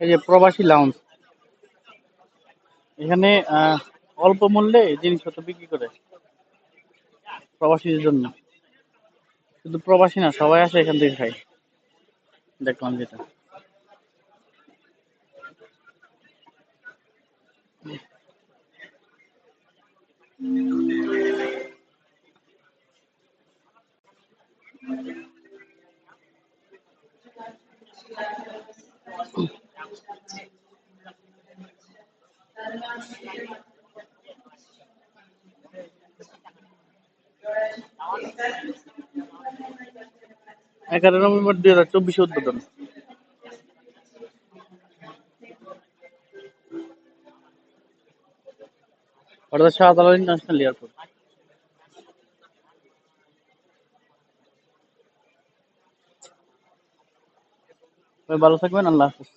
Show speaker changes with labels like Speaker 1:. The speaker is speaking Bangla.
Speaker 1: এই যে প্রবাসী লাউঞ্জ এখানে অল্প মূল্যে জিনিসপত্র বিক্রি করে প্রবাসীদের জন্য। শুধু প্রবাসী না, সবাই আসে এখান থেকে খায়। দেখলাম যেটা। এগারো নভেম্বর দুই হাজার চব্বিশে উদ্বোধন। হঠাৎ শাহজালাল ইন্টারন্যাশনাল এয়ারপোর্ট। ভালো থাকবেন আল্লাহ হাফিজ।